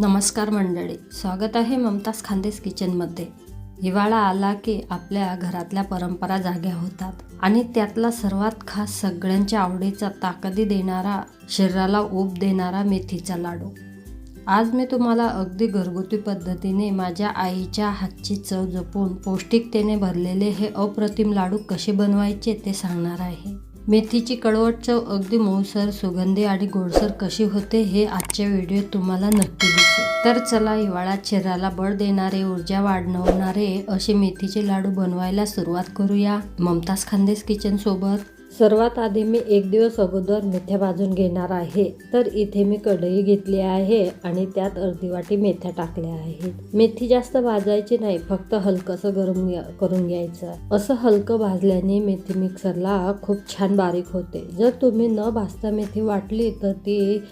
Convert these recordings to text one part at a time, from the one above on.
नमस्कार मंडळी स्वागत आहे ममताज खांदेस किचनमध्ये. हिवाळा आला की आपल्या घरातल्या परंपरा जाग्या होतात आणि त्यातला सर्वात खास सगळ्यांच्या आवडीचा ताकदी देणारा शरीराला ऊब देणारा मेथीचा लाडू. आज मी तुम्हाला अगदी घरगुती पद्धतीने माझ्या आईच्या हातची चव जपून पौष्टिकतेने भरलेले हे अप्रतिम लाडू कसे बनवायचे ते सांगणार आहे. मेथीची कडवट चव अगदी मऊसर सुगंधी आणि गोडसर कशी होते हे आजच्या व्हिडिओत तुम्हाला नक्की दिसेल. तर चला हिवाळ्यात शरीराला बळ देणारे ऊर्जा वाढवणारे असे मेथीचे लाडू बनवायला सुरुवात करूया. ममताज खानदेस किचन सोबत. सर्वात आधी मी एक दिवस अगोदर मेथ्या भाजून घेणार आहे. तर इथे मी कढई घेतली आहे आणि त्यात अर्धी वाटी मेथ्या टाकल्या आहेत. मेथी जास्त भाजायची नाही फक्त हलकंसं गरम घ्या- करून घ्यायचं. असं हलकं भाजल्याने मेथी मिक्सरला खूप छान बारीक होते. जर तुम्ही न भाजता मेथी वाटली तर ती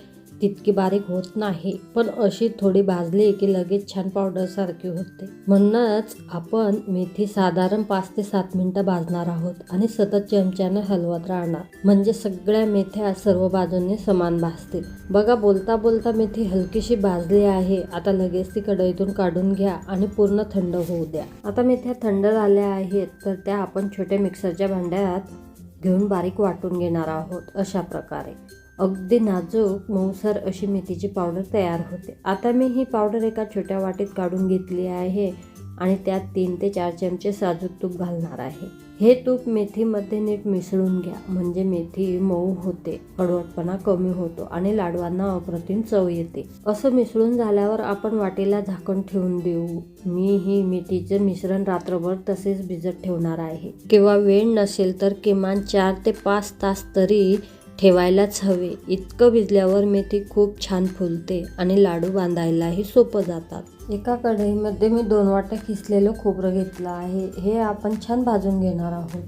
तितकी बारीक होत नाही पण अशी थोडी भाजली की लगेच छान पावडर सारखी होते. म्हणूनच आपण मेथी साधारण पाच ते सात मिनिटं भाजणार आहोत आणि सतत चमच्यानं हलवत राहणार. म्हणजे सगळ्या मेथ्या सर्व बाजूंनी समान भाजतील. बघा बोलता बोलता मेथी हलकीशी भाजली आहे. आता लगेच ती कढईतून काढून घ्या आणि पूर्ण थंड होऊ द्या. आता मेथ्या थंड झाल्या आहेत तर त्या आपण छोट्या मिक्सरच्या भांड्यात घेऊन बारीक वाटून घेणार आहोत अशा प्रकारे. अगदी नाजूक मऊसर अशी मेथीची पावडर तयार होते. आता मी ही पावडर एका छोट्या वाटीत काढून घेतली आहे आणि त्यात तीन ते चार चमचे साजूक तूप घालणार आहे. हे तूप मेथीमध्ये नीट मिसळून घ्या म्हणजे मेथी मऊ होते कडवटपणा कमी होतो आणि लाडवांना अप्रतिम चव येते. असं मिसळून झाल्यावर आपण वाटीला झाकण ठेवून देऊ. मी ही मेथीचं मिश्रण रात्रभर तसेच भिजत ठेवणार आहे. किंवा वेळ नसेल तर किमान चार ते पाच तास तरी ठेवायलाच हवे. इतकं भिजल्यावर मेथी खूप छान फुलते आणि लाडू बांधायलाही सोपं जातात. एका कढईमध्ये मी दोन वाट्या खिसलेलं खोबरं घेतलं आहे. हे आपण छान भाजून घेणार आहोत.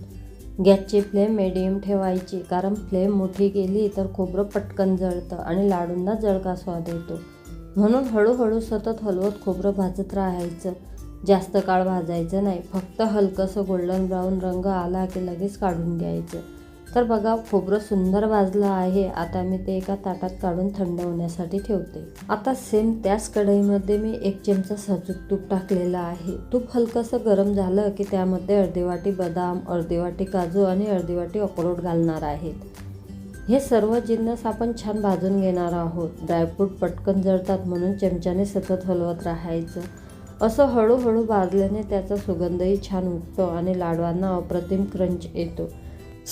गॅसची फ्लेम मिडियम ठेवायची. कारण फ्लेम मोठी केली तर खोबरं पटकन जळतं आणि लाडूंना जळका स्वाद येतो. म्हणून हळूहळू सतत हलवत खोबरं भाजत राहायचं. जास्त काळ भाजायचं नाही. फक्त हलकंसं गोल्डन ब्राऊन रंग आला की लगेच काढून घ्यायचं. तर बघा खोबरं सुंदर भाजलं आहे. आता मी ते एका ताटात काढून थंड होण्यासाठी ठेवते. आता सेम त्याच कढईमध्ये मी एक चमचा साजूक तूप टाकलेलं आहे. तूप हलकंसं गरम झालं की त्यामध्ये अर्धी वाटी बदाम अर्धी वाटी काजू आणि अर्धी वाटी अक्रोड घालणार आहेत. हे सर्व जिन्नस आपण छान भाजून घेणार आहोत. ड्रायफ्रूट पटकन जळतात म्हणून चमच्याने सतत हलवत राहायचं. असं हळूहळू भाजल्याने त्याचा सुगंधही छान उठतो आणि लाडवांना अप्रतिम क्रंच येतो.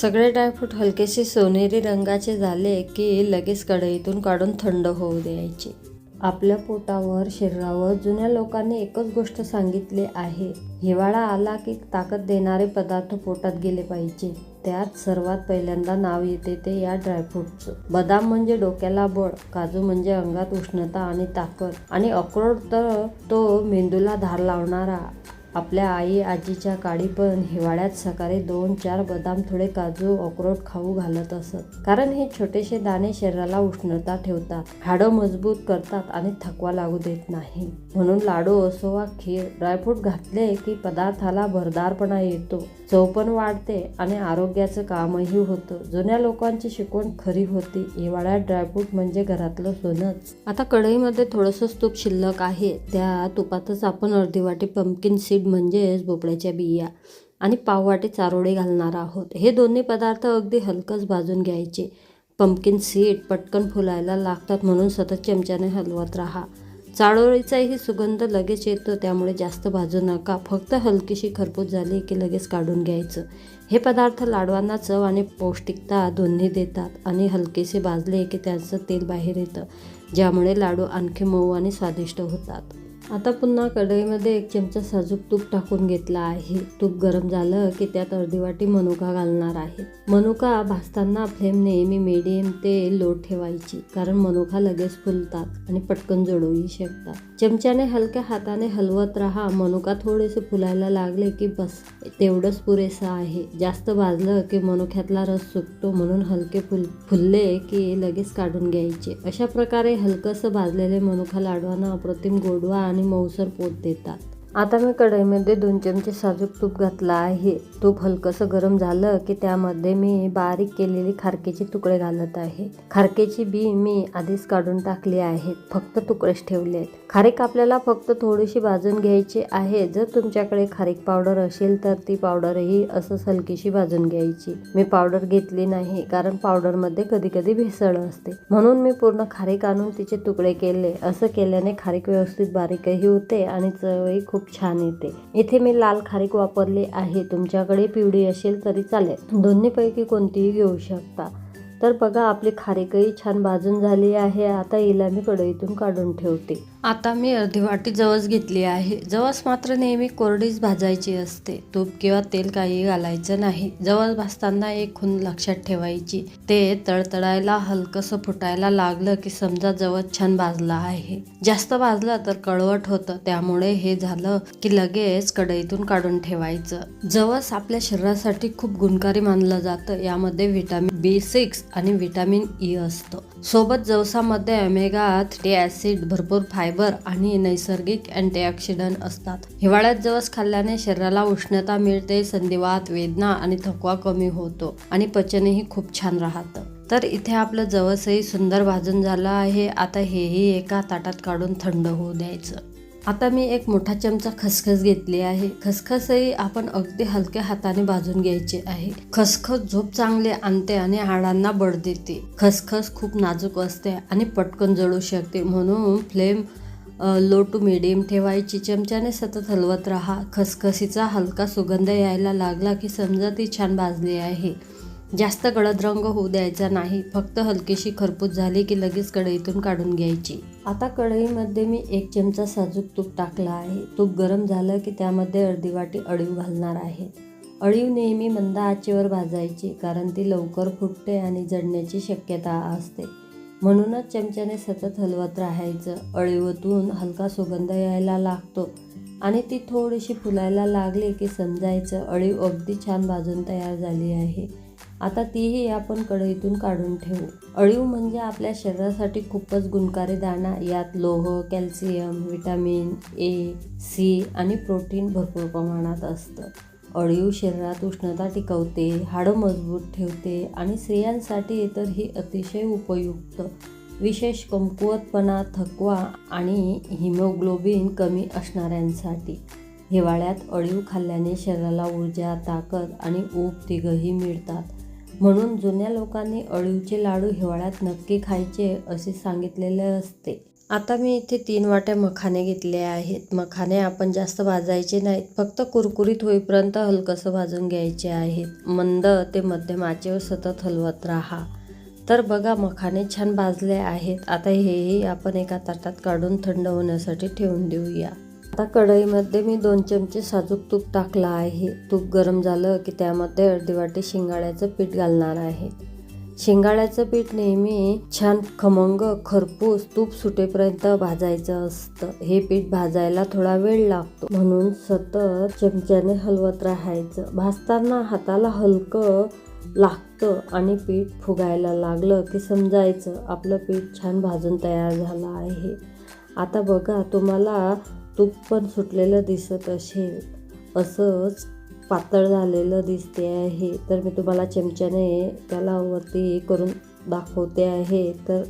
सगळे ड्रायफ्रूट हलकेसे सोनेरी रंगाचे झाले की लगेच कढईतून काढून थंड होऊ द्यायचे. आपल्या पोटावर शरीरावर जुन्या लोकांनी एकच गोष्ट सांगितली आहे. हिवाळा आला की ताकद देणारे पदार्थ पोटात गेले पाहिजे. त्यात सर्वात पहिल्यांदा नाव येते ते या ड्रायफ्रूटचं बदाम म्हणजे डोक्याला बळ काजू म्हणजे अंगात उष्णता आणि ताकद. आणि अक्रोड तर तो मेंदूला धार लावणारा आपल्या आई आजीच्या काळी पण हिवाळ्यात सकाळी दोन चार बदाम थोडे काजू अक्रोड खाऊ घालत असत. कारण हे छोटेसे दाणे शरीराला उष्णता ठेवतात हाडं मजबूत करतात आणि थकवा लागू देत नाही. म्हणून लाडू असो वा खीर ड्रायफ्रूट घातले की पदार्थाला भरदारपणा येतो. चव पण वाढते आणि आरोग्याचं कामही होतं. जुन्या लोकांची शिकवण खरी होती. हिवाळ्यात ड्रायफ्रूट म्हणजे घरातलं सोनंच. आता कढईमध्ये थोडंसं तूप शिल्लक आहे. त्या तुपातच आपण अर्धी वाटी पंपकिन सीड म्हणजेच भोपळ्याच्या बिया आणि पाववाटे चारोळे घालणार आहोत. हे दोन्ही पदार्थ अगदी हलकंच भाजून घ्यायचे. पंपकिन सीड पटकन फुलायला लागतात म्हणून सतत चमच्याने हलवत राहा. चारोळीचाही सुगंध लगेच येतो त्यामुळे जास्त भाजू नका. फक्त हलकीशी खरपूस झाली की लगेच काढून घ्यायचं. हे पदार्थ लाडवांना चव आणि पौष्टिकता दोन्ही देतात आणि हलकेसे भाजले की त्याचं तेल बाहेर येतं ज्यामुळे लाडू आणखी मऊ आणि स्वादिष्ट होतात. आता पुन्हा कढईमध्ये एक चमचा साजूक तूप टाकून घेतला आहे. तूप गरम झालं की त्यात अर्धी वाटी मनुका घालणार आहे. मनुका भाजताना फ्लेम नेहमी मीडियम ते लो ठेवायची कारण मनुका लगेच फुलतात आणि पटकन जळूही शकतात. चमच्याने हलक्या हाताने हलवत राहा. मनुका थोडेसे फुलायला लागले की बस. तेवढंच पुरेसं आहे. जास्त भाजलं की मनुख्यातला रस सुकतो म्हणून हलके फुल फुलले की लगेच काढून घ्यायचे. अशा प्रकारे हलकंसं भाजलेले मनुका लाडवांना अप्रतिम गोडवा आणि मऊसर पोट देतात. आता मी कढईमध्ये दोन चमचे साजूक तूप घातलं आहे. तूप हलकंसं गरम झालं की त्यामध्ये मी बारीक केलेली खारकेचे तुकडे घालत आहे. खारकेची बी मी आधीच काढून टाकली आहेत फक्त तुकडेच ठेवले आहेत. खारीक आपल्याला फक्त थोडीशी भाजून घ्यायची आहे. जर तुमच्याकडे खारीक पावडर असेल तर ती पावडरही असं हलकीशी भाजून घ्यायची. मी पावडर घेतली नाही कारण पावडरमध्ये कधी कधी भेसळ असते. म्हणून मी पूर्ण खारीक आणून तिचे तुकडे केले. असं केल्याने खारीक व्यवस्थित बारीकही होते आणि चवही खूप छान येते. इथे मी लाल खारीक वापरली आहे. तुमच्याकडे पिवळी असेल तरी चालेल. दोन्हीपैकी कोणतीही घेऊ शकता. तर बघा आपली खारीकही छान भाजून झाली आहे. आता हिला मी कढईतून काढून ठेवते. आता मी अर्धी वाटी जवस घेतली आहे. जवस मात्र नेहमी कोरडीच भाजायची असते. तूप किंवा तेल काही घालायचं नाही. जवस भाजताना एक खून लक्षात ठेवायची. ते तळतळायला हलकंसं फुटायला लागलं की समजा जवस छान भाजला आहे. जास्त भाजलं तर कळवट होतं. त्यामुळे हे झालं की लगेच कढईतून काढून ठेवायचं. जवस आपल्या शरीरासाठी खूप गुणकारी मानलं जातं. यामध्ये व्हिटॅमिन बी सिक्स आणि व्हिटॅमिन ई असतं. सोबत जवसामध्ये अमेगा थ्री ऍसिड भरपूर फायबर आणि नैसर्गिक अँटीऑक्सिडंट असतात. हिवाळ्यात जवस खाल्ल्याने शरीराला उष्णता मिळते संधिवात वेदना आणि थकवा कमी होतो आणि पचनही खूप छान राहतं. तर इथे आपलं जवसही सुंदर भाजून झालं आहे. आता हेही एका ताटात काढून थंड होऊ द्यायचं. आता मी एक मोठा चमचा खसखस घेतली आहे. खसखसही आपण अगदी हलक्या हाताने भाजून घ्यायचे आहे. खसखस झोप चांगली आणते आणि हाडांना बळ देते. खसखस खूप नाजूक असते आणि पटकन जळू शकते. म्हणून फ्लेम लो टू मिडियम ठेवायची. चमच्याने सतत हलवत राहा. खसखसीचा हलका सुगंध यायला लागला की समजा ती छान भाजली आहे. जास्त गडद रंग होऊ द्यायचा नाही. फक्त हलकीशी खरपूस झाली की लगेच कढईतून काढून घ्यायची. आता कढईमध्ये मी एक चमचा साजूक तूप टाकला आहे. तूप गरम झालं की त्यामध्ये अर्धी वाटी अळीव घालणार आहे. अळीव नेहमी मंद आचेवर भाजायची कारण ती लवकर फुटते आणि जडण्याची शक्यता असते. म्हणूनच चमच्याने सतत हलवत राहायचं. अळीवतून हलका सुगंध यायला लागतो. आणि ती थोडीशी फुलायला लागली की समजायचं अळीव अगदी छान भाजून तयार झाली आहे. आता तीही आपण कढईतून काढून ठेवू. अळीव म्हणजे आपल्या शरीरासाठी खूपच गुणकारी दाणा. यात लोह कॅल्शियम व्हिटॅमिन ए सी आणि प्रोटीन भरपूर प्रमाणात असतं. अळीव शरीरात उष्णता टिकवते हाडं मजबूत ठेवते आणि स्त्रियांसाठी तर ही अतिशय उपयुक्त विशेष कमकुवतपणा थकवा आणि हिमोग्लोबिन कमी असणाऱ्यांसाठी. हिवाळ्यात अळीव खाल्ल्याने शरीराला ऊर्जा ताकद आणि ऊब तिघही मिळतात. म्हणून जुन्या लोकांनी अळीवचे लाडू हिवाळ्यात नक्की खायचे असे सांगितलेले असते. आता मी इथे तीन वाट्या मखाने घेतले आहेत. मखाने आपण जास्त भाजायचे नाहीत. फक्त कुरकुरीत होईपर्यंत हलकंसं भाजून घ्यायचे आहेत. मंद ते मध्यम आचेवर सतत हलवत राहा. तर बघा मखाने छान भाजले आहेत. आता हेही आपण एका ताटात काढून थंड होण्यासाठी ठेवून देऊया. आता कढईमध्ये मी दोन चमचे साजूक तूप टाकलं आहे. तूप गरम झालं की त्यामध्ये अर्धी वाटी शिंगाड्याचं पीठ घालणार आहे. शिंगाड्याचं पीठ नेहमी छान खमंग खरपूस तूप सुटेपर्यंत भाजायचं असतं. हे पीठ भाजायला थोडा वेळ लागतो. म्हणून सतत चमच्याने हलवत राहायचं. भाजताना हाताला हलकं लागतं आणि पीठ फुगायला लागलं की समजायचं आपलं पीठ छान भाजून तयार झालं आहे. आता बघा तुम्हाला तूप पण सुटलेलं दिसत असेल. असंच पातळ झालेलं दिसते आहे. तर मी तुम्हाला चमच्याने त्याला वरती करून दाखवते आहे. तर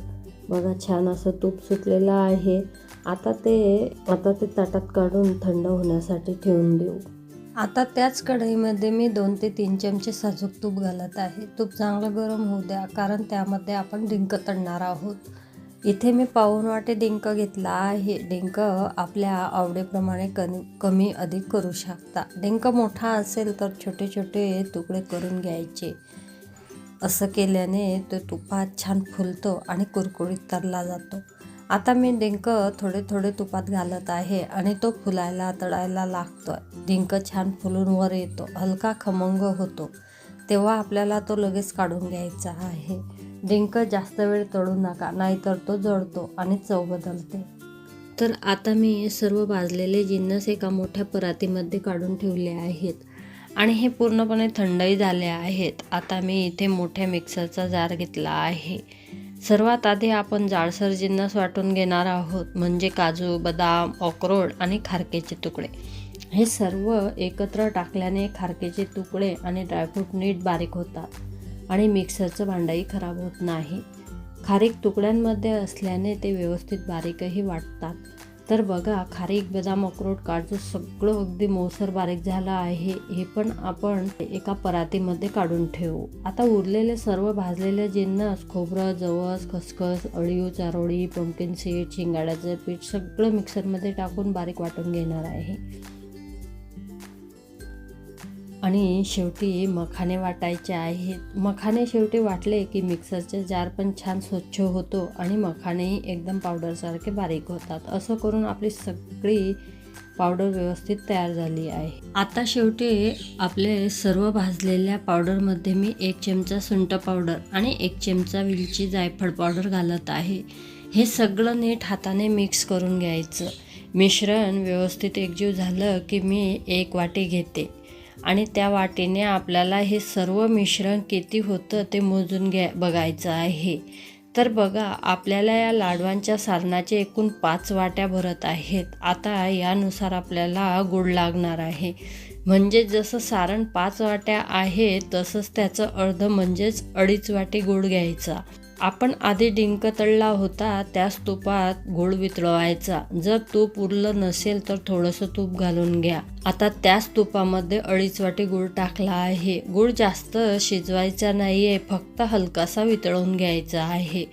बघा छान असं तूप सुटलेलं आहे. आता ते आता ते ताटात काढून थंड होण्यासाठी ठेवून देऊ. आता त्याच कढईमध्ये मी दोन ते तीन चमचे साजूक तूप घालत आहे. तूप चांगलं गरम होऊ द्या कारण त्यामध्ये आपण डिंक तळणार आहोत. इथे मी पाऊन वाटे डिंक घेतला आहे. डिंक आपल्या आवडीप्रमाणे कन कमी अधिक करू शकता. डिंक मोठा असेल तर छोटे छोटे तुकडे करून घ्यायचे. असं केल्याने तो तुपात छान फुलतो आणि कुरकुरीत तरला जातो. आता मी डिंक थोडे थोडे तुपात घालत आहे आणि तो फुलायला तळायला लागतो डिंक छान फुलून वर येतो. हलका खमंग होतो. तेव्हा आपल्याला तो लगेच काढून घ्यायचा आहे. डिंक जास्त वेळ तळू नका नाहीतर तो जळतो आणि चव बदलते. तर आता मी सर्व भाजलेले जिन्नस एका मोठ्या परातीमध्ये काढून ठेवले आहेत आणि हे पूर्णपणे थंडही झाले आहेत. आता मी इथे मोठ्या मिक्सरचा जार घेतला आहे. सर्वात आधी आपण जाडसर जिन्नस वाटून घेणार आहोत म्हणजे काजू बदाम अक्रोड आणि खारकेचे तुकडे. हे सर्व एकत्र टाकल्याने खारकेचे तुकडे आणि ड्रायफ्रूट नीट बारीक होतात. आणि मिक्सरचं भांडंही खराब होत नाही. खारीक तुकड्यांमध्ये असल्याने ते व्यवस्थित बारीकही वाटतात. तर बघा खारीक बदाम अक्रोड काजू सगळं अगदी मौसर बारीक झालं आहे. हे पण आपण एका परातीमध्ये काढून ठेवू. आता उरलेले सर्व भाजलेले जिन्नस खोबरं जवस खसखस अळीव चारोळी पंपकिन सीड शिंगाड्याचं पीठ सगळं मिक्सरमध्ये टाकून बारीक वाटून घेणार आहे. आणि शेवटी मखाने वाटायचे आहेत. मखाने शेवटी वाटले की मिक्सरचे जार पण छान स्वच्छ होतो आणि मखानेही एकदम पावडरसारखे बारीक होतात. असं करून आपली सगळी पावडर व्यवस्थित तयार झाली आहे. आता शेवटी आपले सर्व भाजलेल्या पावडरमध्ये मी एक चमचा सुंट पावडर आणि एक चमचा विलची जायफळ पावडर घालत आहे. हे सगळं नीट हाताने मिक्स करून घ्यायचं. मिश्रण व्यवस्थित एकजीव झालं की मी एक वाटी घेते. आणि त्या वाटीने आपल्याला हे सर्व मिश्रण किती होतं ते मोजून घ्या बघायचं आहे. तर बघा आपल्याला या लाडवांच्या सारणाचे एकूण पाच वाट्या भरत आहेत. आता यानुसार आपल्याला गोड लागणार आहे. म्हणजे जसं सारण पाच वाट्या आहे तसंच त्याचं अर्ध म्हणजेच अडीच वाटी गोड घ्यायचा. आपण आधी डिंक तळला होता त्याच तुपात गुळ वितळवायचा. जर तूप उरलं नसेल तर थोडंसं तूप घालून घ्या. आता त्याच तुपामध्ये अडीच वाटी गुळ टाकला आहे. गुळ जास्त शिजवायचा नाहीये फक्त हलकासा वितळून घ्यायचा आहे.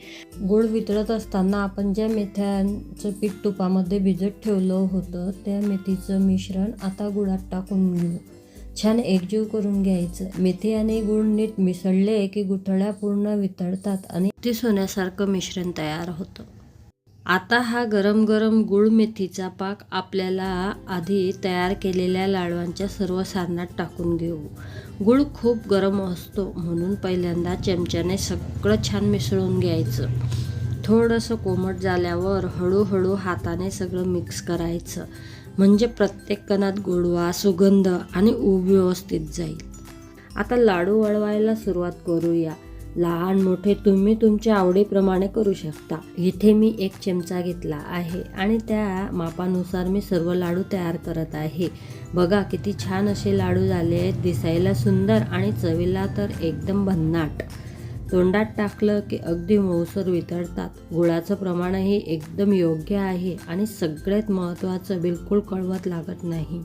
गुळ वितळत असताना आपण ज्या मेथ्यांचं पीठ तुपामध्ये भिजत ठेवलं होतं त्या मेथीचं मिश्रण आता गुळात टाकून घेऊ. छान एकजीव करून घ्यायचं. मेथी आणि गुळ नीट मिसळले की गुठळ्या पूर्ण वितळतात आणि ते सोन्यासारखं मिश्रण तयार होतं. आता हा गरम गरम गुळ मेथीचा पाक आपल्याला आधी तयार केलेल्या लाडवांच्या सर्व सारणात टाकून घेऊ. गुळ खूप गरम असतो म्हणून पहिल्यांदा चमच्याने सगळं छान मिसळून घ्यायचं. थोडंसं कोमट झाल्यावर हळूहळू हाताने सगळं मिक्स करायचं. म्हणजे प्रत्येक कणात गोडवा सुगंध आणि ऊब व्यवस्थित जाईल. आता लाडू वळवायला सुरुवात करूया. लहान मोठे तुम्ही तुमच्या आवडीप्रमाणे करू शकता. इथे मी एक चमचा घेतला आहे आणि त्या मापानुसार मी सर्व लाडू तयार करत आहे. बघा किती छान असे लाडू झाले आहेत. दिसायला सुंदर आणि चवीला तर एकदम भन्नाट. तोंडात टाकलं की अगदी मऊसर वितळतात. गुळाचं प्रमाणही एकदम योग्य आहे आणि सगळ्यात महत्त्वाचं बिलकुल कळवत लागत नाही.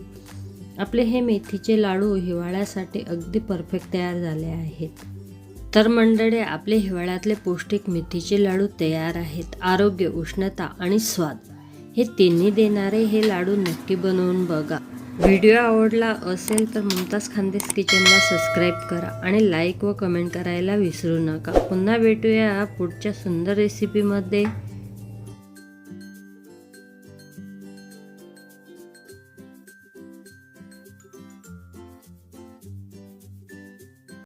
आपले हे मेथीचे लाडू हिवाळ्यासाठी अगदी परफेक्ट तयार झाले आहेत. तर मंडळे आपले हिवाळ्यातले पौष्टिक मेथीचे लाडू तयार आहेत. आरोग्य उष्णता आणि स्वाद हे तिन्ही देणारे हे लाडू नक्की बनवून बघा. व्हिडिओ आवडला असेल तर मुमताज खानदेस किचनला सबस्क्राईब करा आणि लाईक व कमेंट करायला विसरू नका. पुन्हा भेटूया पुढच्या सुंदर रेसिपीमध्ये